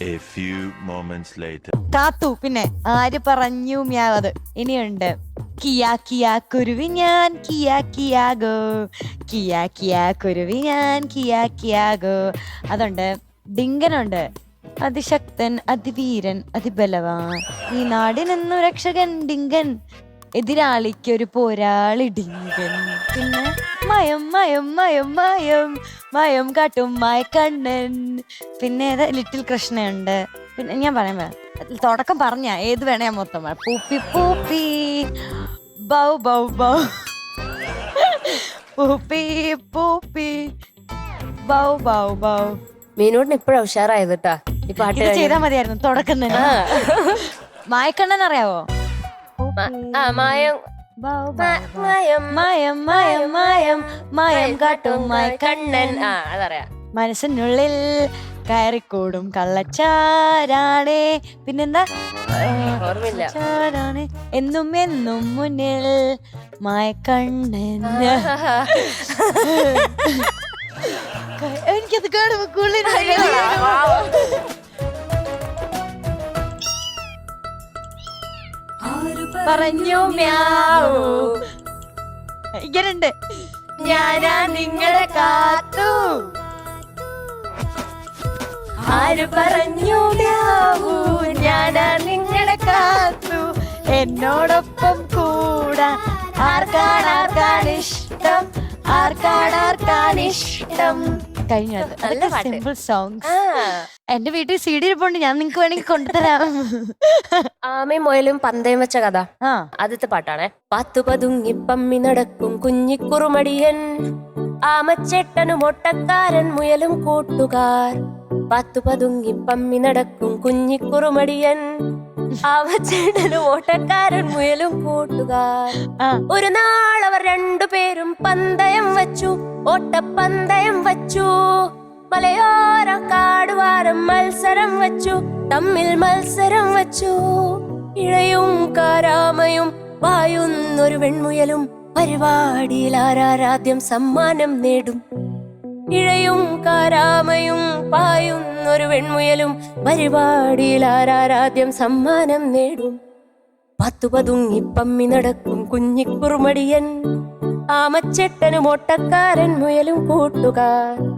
A few moments later. കാത്തു പിന്നെ ആര് പറഞ്ഞു മ്യാവത്? ഇനിയുണ്ട്. കിയാ കിയാ കുരുവി ഞാൻ കിയാ കിയാഗോ കിയാ കിയാ കുരുവി ഞാൻ കിയാ കിയാഗോ അതുണ്ട്. ഡിങ്കനുണ്ട്. അതിശക്തൻ അതിവീരൻ അതിബലവാൻ. ഈ നാടിനെന്നു രക്ഷകൻ ഡിങ്കൻ. എതിരാളിക്കൊരു ഒരു ഡിങ്കൻ പിന്നെ മയം മയം മയം മയം മയം കാട്ടും കണ്ണൻ പിന്നെ ഏതാ? ലിറ്റിൽ കൃഷ്ണയുണ്ട്. പിന്നെ ഞാൻ പറയാൻ പറയാം തുടക്കം പറഞ്ഞ ഏത് വേണേ ഞാൻ മൊത്തം പറയാം. Puppy puppy. Bow bow bow. Puppy puppy. Bow bow ബൗ. മീനോടിന് ഇപ്പഴാ ഉഷാറായത് കേട്ടാ ഈ പാട്ട് ചെയ്താൽ മതിയായിരുന്നു തുടക്കം തന്നെ. മായക്കണ്ണൻ അറിയാവോ? മായം. മ-. മായം. മായം മായം മായം മായം. കാട്ടും കണ്ണൻ. ആ അതറിയാം. മനസ്സിനുള്ളിൽ കയറിക്കൂടും കള്ളച്ചാരാണേ. പിന്നെന്താ? ഓർമ്മയില്ല. എന്നും എന്നും മുന്നിൽ മയക്കണ്ണൻ എനിക്കത് കാണുമ്പോ കുളിര് പറഞ്ഞു മ്യാവൂ ഇങ്ങനുണ്ട്. ഞാനാ നിങ്ങളെ കാത്തു. ആര് പറഞ്ഞു മ്യാവൂ ഞാനാ നിങ്ങളെ കാത്തു. എന്നോടൊപ്പം കൂടാൻ ആർക്കാണ് ആർക്കാണ് ഇഷ്ടം? ആർക്കാണ് ആർക്കാണ് ഇഷ്ടം? കഴിഞ്ഞത് നല്ല. സിമ്പിൾ സോങ്സ് എന്റെ വീട്ടിൽ സി ഡി ഇരിപ്പുണ്ട്. ഞാൻ നിങ്ങക്ക് വേണമെങ്കിൽ കൊണ്ടുതരാം. ആമയും മുയലും പന്തയം വെച്ച കഥ. ആ. ആദ്യത്തെ പാട്ടാണ്. പത്തു പതുങ്ങി പമ്മി നടക്കും കുഞ്ഞിക്കുറുമടിയൻ. ആമച്ചേട്ടനും ഒട്ടക്കാരൻ മുയലും കൂട്ടുകാർ. പത്തു പതുങ്ങി പമ്മി നടക്കും കുഞ്ഞിക്കുറുമടിയൻ. ആമച്ചേട്ടനും ഓട്ടക്കാരൻ മുയലും കൂട്ടുകാർ. ആ. ഒരു നാൾ അവർ രണ്ടുപേരും പന്തയം വച്ചു. ഓട്ടപ്പന്തയം വച്ചു. മലയോര കാടുവാരം മത്സരം വച്ചു തമ്മിൽ മത്സരം വച്ചു. ഇഴയും കാരാമയും വായുന്നൊരു വെൺമുയലും പരിപാടിയിൽ ആരാരാദ്യം സമ്മാനം നേടും. ഇഴയും കാരാമയും പായുന്നൊരു വെൺമുയലും പരിപാടിയിൽ ആരാരാദ്യം സമ്മാനം നേടും. പത്തു പതുങ്ങി പമ്മി നടക്കും കുഞ്ഞിക്കുറുമടിയൻ. ആമച്ചെട്ടനും ഓട്ടക്കാരൻ മുയലും കൂട്ടുകാർ.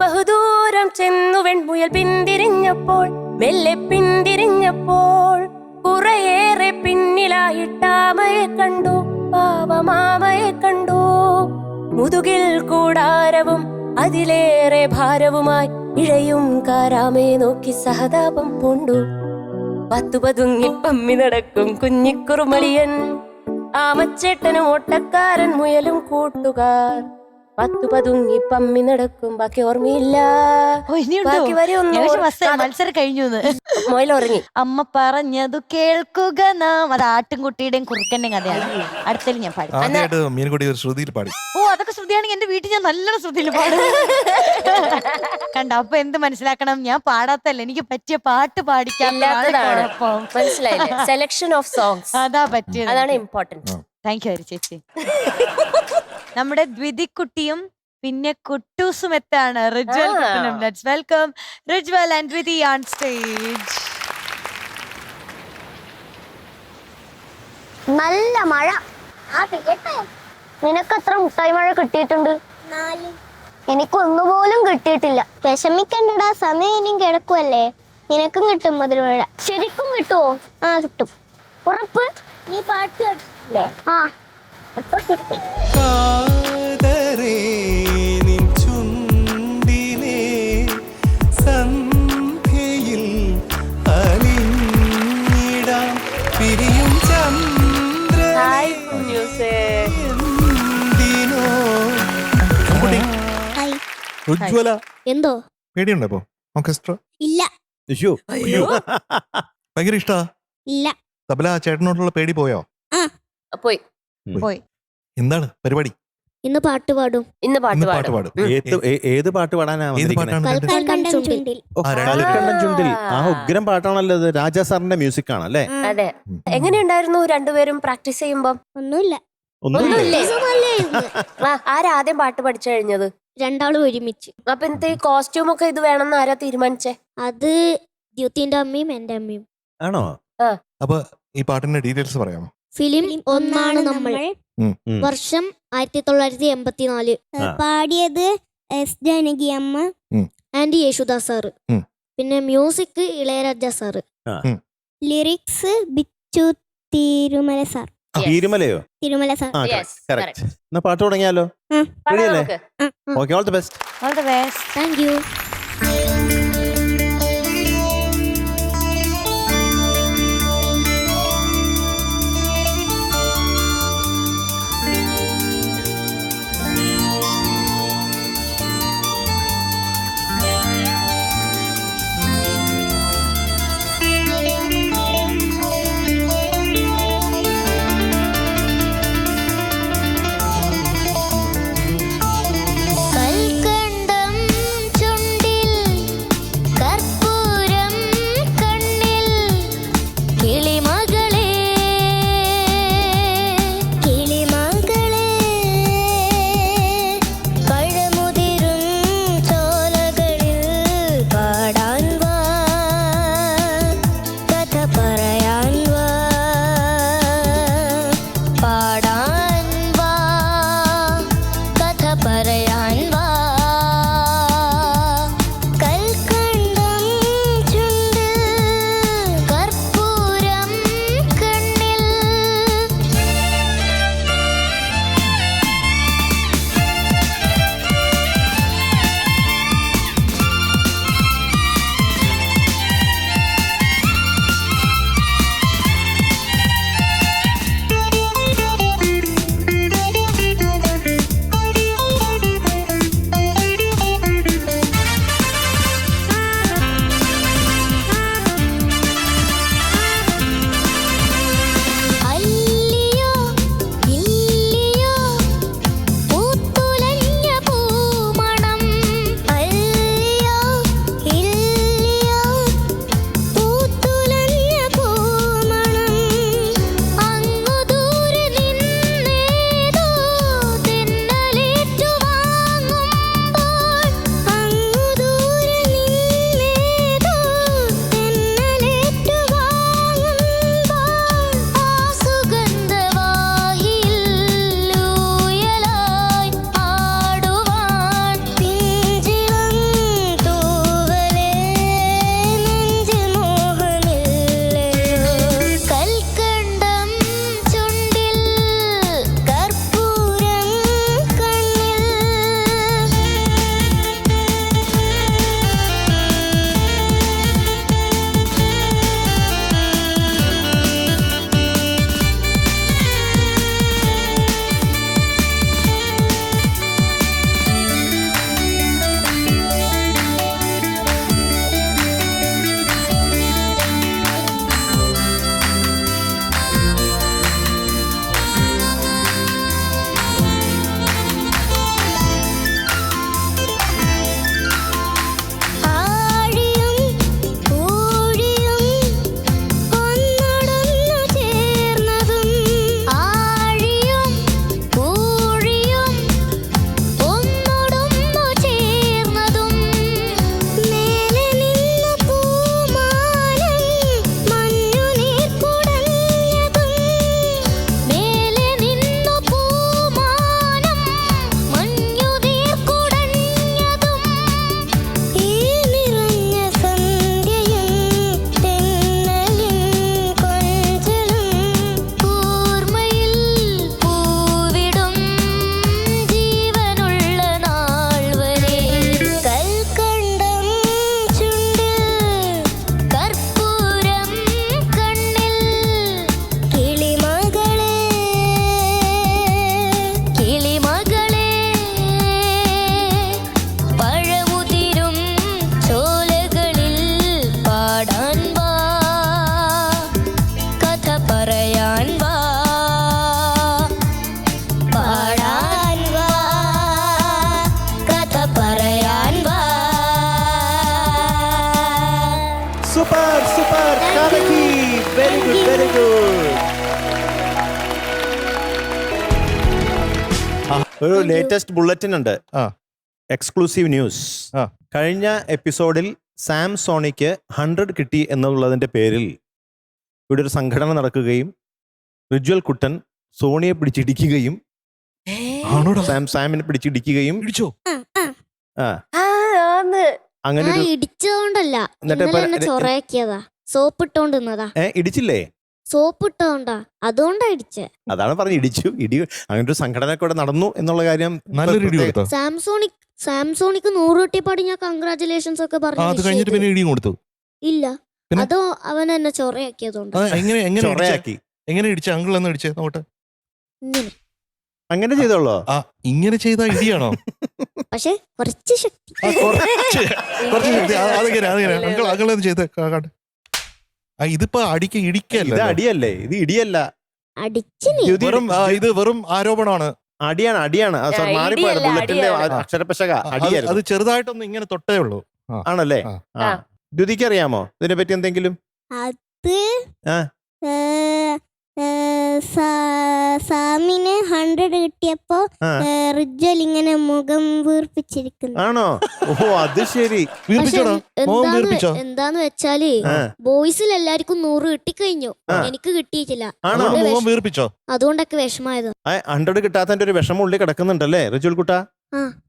ബഹുദൂരം ചെന്നു വെൺമുയൽ പിന്തിരിഞ്ഞപ്പോൾ മെല്ലെ പിന്തിരിഞ്ഞപ്പോൾ കുറേയേറെ പിന്നിലായിട്ടാമയെ കണ്ടു പാവമാമയെ കണ്ടു. മുതുകിൽ കൂടാരവും അതിലേറെ ഭാരവുമായി ഇഴയും കാരാമയെ നോക്കി സഹതാപം പൂണ്ടു. പത്തു പതുങ്ങി പമ്മി നടക്കും കുഞ്ഞിക്കുറുമളിയൻ ആമച്ചേട്ടനും ഓട്ടക്കാരൻ മുയലും കൂട്ടുകാർ. പത്തു പതുങ്ങി പമ്മി നടക്കും. ബാക്കി ഓർമ്മയില്ല. ഓ, ഇനിയുണ്ടോ? ബാക്കി വരെ മത്സരം കഴിഞ്ഞു മുയൽ ഉറങ്ങി. അമ്മ പറഞ്ഞതു കേൾക്കുക നാം. അത് ആട്ടിൻകുട്ടിയുടെയും കുറുക്കന്റെയും കഥയാണ്. അടുത്തതിൽ ഞാൻ പാടി. ആദ്യമായിട്ട് മീൻകുട്ടി ഒരു ശ്രുതിയിൽ പാടി. ഓ അതൊക്കെ ശ്രുതിയാണെങ്കിൽ എന്റെ വീട്ടിൽ ഞാൻ നല്ലോണം ശ്രുതിയിൽ പാടും. കണ്ട അപ്പൊ എന്ത് മനസ്സിലാക്കണം? ഞാൻ പാടാത്തല്ല എനിക്ക് പറ്റിയ പാട്ട് പാടിക്കാൻ മനസ്സിലായില്ലേ? സെലക്ഷൻ ഓഫ് സോങ്സ് അതാ പറ്റിയത്. അതാണ് ഇമ്പോർട്ടന്റ് താങ്ക് യു ചേച്ചി. നമ്മുടെ ദ്വിതിക്കുട്ടിയും പിന്നെ കുട്ടൂസും എത്താണ്? റിജ്വൽ ആ. കുട്ടനും. Let's welcome Rijwal and Dwithi on stage നല്ല മഴ. നിനക്ക് എത്ര മുട്ടായി മഴ കിട്ടിയിട്ടുണ്ട്? എനിക്കൊന്നുപോലും കിട്ടിയിട്ടില്ല. വിഷമിക്കണ്ടടാ സമയം ഇനിയും കിടക്കുമല്ലേ നിനക്കും കിട്ടും മധുരമഴ. ശരിക്കും കിട്ടുമോ ആ കിട്ടും. ഉറപ്പ്? നീ പാട്ട് ഹായ് എന്തോ? പേടിയുണ്ടോ ഇപ്പൊ? ഓർക്കസ്ട്ര? ഇല്ല. അയ്യോ. ഭയങ്കര ഇഷ്ടാ. ഇല്ല. തബല ചേട്ടനോടുള്ള പേടി പോയോ? പോയി. പോയി. എന്താണ് പരിപാടി? ഇന്ന് പാട്ട് പാടും. ഇന്ന് പാട്ട് പാടും. ഏത്- ഏത് പാട്ട് പാടാനാ ഏത് വന്നിരിക്കണേ? പാട്ടാണ് കണ്ടത്? കൽക്കണ്ടം ആ, ഉഗ്രം പാട്ടാണല്ലോ രാജാ സാറിന്റെ മ്യൂസിക് ആണ് അല്ലേ അതെ. ഉം. എങ്ങനെയുണ്ടായിരുന്നു രണ്ടുപേരും പ്രാക്ടീസ് ചെയ്യുമ്പോ? ഒന്നുമില്ല. ഒന്നുമില്ല. ഒന്നുമില്ലേ? പ്രാക്ടീസ് പാട്ട് പഠിച്ചു കഴിഞ്ഞത്? രണ്ടാളും ഒരുമിച്ച്. അപ്പൊ ഇന്നത്തെ ഈ കോസ്റ്റ്യൂം ഒക്കെ ഇത് വേണമെന്ന് ആരാ തീരുമാനിച്ചേ? അത് ദ്യുത്തിന്റെ അമ്മയും എന്റെ അമ്മയും. ആണോ? അപ്പൊ ഈ പാട്ടിന്റെ ഡീറ്റെയിൽസ് പറയാമോ? ഫിലിം ഒന്നാണ് നമ്മൾ. വർഷം ആയിരത്തി തൊള്ളായിരത്തി എൺപത്തിനാല് പാടിയത് എസ് ജാനകി അമ്മ ആൻഡ് യേശുദാസ് സാറ്. പിന്നെ music Ilaiyaraaja sir. Lyrics Bichu Thirumala sir. തിരുമലയോ? Thirumala sir. എന്നാ പാട്ട് തുടങ്ങിയാലോ? All the best all the best thank you ഒരു ലേറ്റസ്റ്റ് ബുള്ളറ്റിൻ ഉണ്ട് എക്സ്ക്ലൂസീവ് ന്യൂസ് കഴിഞ്ഞ എപ്പിസോഡിൽ സാംസോണിക്ക് ഹൺഡ്രഡ് കിട്ടി എന്നുള്ളതിന്റെ പേരിൽ ഇവിടെ ഒരു സംഘടന നടക്കുകയും റിജ്വൽ കുട്ടൻ സോണിയെ പിടിച്ചിടിക്കുകയും ആണോടാ? സാമിനെ പിടിച്ചിടിക്കുകയും അങ്ങനെ ആ എന്നിട്ട് സോപ്പ് ഇട്ടോണ്ട് ഇടിച്ചില്ലേ? സോപ്പ് ഇട്ടതുകൊണ്ടാ അതുകൊണ്ടാ ഇടിച്ചേ. അതാണ് പറഞ്ഞു ഇടിച്ചു ഇടി അങ്ങനെ ഒരു സംഘടന കൂടെ നടന്നു എന്നുള്ള കാര്യം നല്ലൊരു ഇടി പ്രത്യേക- കൊടുത്തോ സാംസോണിക് സാംസോണിക്ക് നൂറ് പാടി ഞാൻ കൺഗ്രാചുലേഷൻസ് ഒക്കെ ആ, പറഞ്ഞു അത് കഴിഞ്ഞിട്ട് പിന്നെ ഇടിയും കൊടുത്തു. ഇല്ല. പിന്നെ? അതോ അവൻ എന്നെ ചൊറയാക്കിയതുകൊണ്ട്. അത് എങ്ങനെ എങ്ങനെ ഇടിച്ചേ? ചൊറയാക്കി. എങ്ങനെ ഇടിച്ച? അങ്കിൾ എന്ന് ഇടിച്ചേ? നോട്ടെ ഇങ്ങനെ. അങ്ങനെ ചെയ്തോളോ? ആ ഇങ്ങനെ ചെയ്ത ഇടിയാണോ? പക്ഷെ കുറച്ച് ശക്തി. ആ, കുറച്ച് കുറച്ച് ശക്തി. ആ, അതെങ്ങനെ അതെങ്ങനെ അങ്കിൾ അങ്കിൾ എന്ന് ചെയ്ത്? കാട്ടെ. ഇതിപ്പോ അടിക്ക് ഇടിക്കല്ല ഇത് അടിയല്ലേ? ഇത് ഇടിയല്ല. വെറും ആ, ഇത് വെറും ആരോപണമാണ്. അടിയാണ് അടിയാണ്. മാറിപ്പോയത് ഇടിയല്ല, ബുള്ളറ്റിന്റെ അടിയാണ്. അക്ഷരപ്പശക അത് അടിയായിരുന്നു. അത് ചെറുതായിട്ടൊന്ന് ഇങ്ങനെ തൊട്ടേ ഉള്ളൂ. ആണല്ലേ? ആ. ആ. ആ. ദ്യുതിക്ക് അറിയാമോ? ഇതിനെ പറ്റി എന്തെങ്കിലും? അത് ആ. ഏ, ഏ, സാ- സാമിന് ഹൺഡ്രഡ് കിട്ടിയപ്പോ റിജ്വൽ ഇങ്ങനെ മുഖം വീർപ്പിച്ചിരിക്കുന്നു. ആണോ? ഓ അത് ശരി. വീർപ്പിച്ചോടാ? എന്താന്ന് വീർപ്പിച്ചോ? വെ- എന്താന്ന് വെച്ചാൽ ബോയ്സിൽ എല്ലാവർക്കും നൂറ് കിട്ടിക്കഴിഞ്ഞു. എനിക്ക് കിട്ടിയിട്ടില്ല. ആണോ? വിഷ- വീർപ്പിച്ചോ? അതുകൊണ്ടൊക്കെ വിഷമായത്. ഹൺഡ്രഡ് കിട്ടാത്തതിന്റെ ഒരു വിഷമം ഉള്ളിൽ കിടക്കുന്നുണ്ടല്ലേ റിജ്വൽ കുട്ടാ?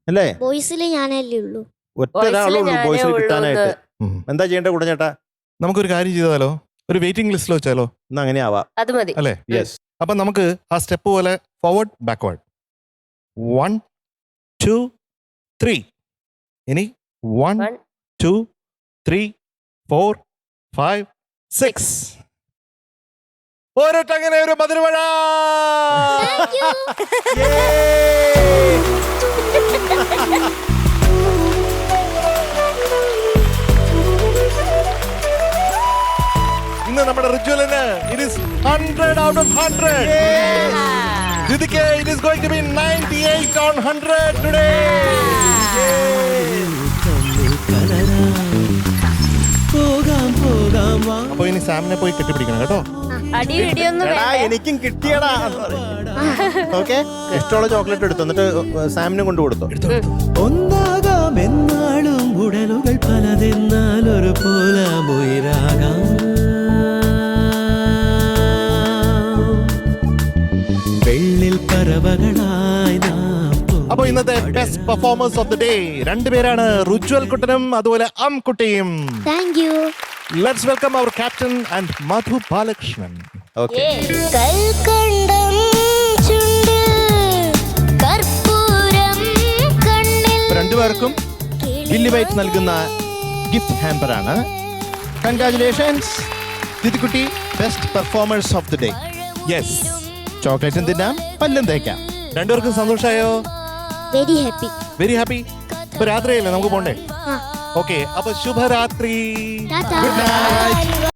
അല്ലേ? ബോയ്സിൽ ഞാനല്ലേ ഉള്ളൂ. ഒറ്റ Boys ൽ ഒരാളേ ഉള്ളൂ ഞാനേ ബോയ്സിൽ കിട്ടാനായിട്ട് എന്താ ചെയ്യേണ്ട കൂടെ ചേട്ടാ? നമുക്കൊരു കാര്യം ചെയ്താലോ? ഒരു വെയിറ്റിംഗ് ലിസ്റ്റിൽ വെച്ചാലോ? എന്നാ അങ്ങനെ ആവാം. അത് മതി. അല്ലേ? യെസ് അപ്പൊ നമുക്ക് ആ സ്റ്റെപ്പ് പോലെ forward backward one two three ഇനി one One. Two three four five six ഒരൊട്ടങ്ങനെ ഒരു മധുരമഴ ഇന്ന് നമ്മുടെ റിജ്വലിന് it is hundred out of hundred ഇതിക്ക് it going to be 98 on 100 today അപ്പൊ ഇനി സാമിനെ പോയി കെട്ടിപ്പിടിക്കണം കേട്ടോ. എനിക്കും കിട്ടിയടാ. ഓക്കെ ഇഷ്ടമുള്ള ചോക്ലേറ്റ് എടുത്തു. എന്നിട്ട് സാമിനും കൊണ്ടു കൊടുത്തു best performance of the day രണ്ടുപേരാണ് റുജ്വൽ കുട്ടനും അതുപോലെ അം കുട്ടിയും. Thank you let's welcome our captain and Madhu Balakrishnan okay കൽക്കണ്ടം ചുണ്ടിൽ കർപ്പൂരം കണ്ണിൽ രണ്ടുപേർക്കും വില്ലി വൈറ്റ് നൽകുന്ന ഗിഫ്റ്റ് ഹാമ്പർ ആണ്. Congratulations ദിദിക്കുട്ടി best performers of the day yes ചോക്ലേറ്റും തിന്നാം പല്ലും തേക്കാം രണ്ടുപേർക്കും സന്തോഷമായോ വെരി ഹാപ്പി വെരി ഹാപ്പി ഇപ്പൊ രാത്രിയല്ലേ? നമുക്ക് പോണ്ടേ. ഓക്കെ അപ്പൊ ശുഭരാത്രി. Good night night.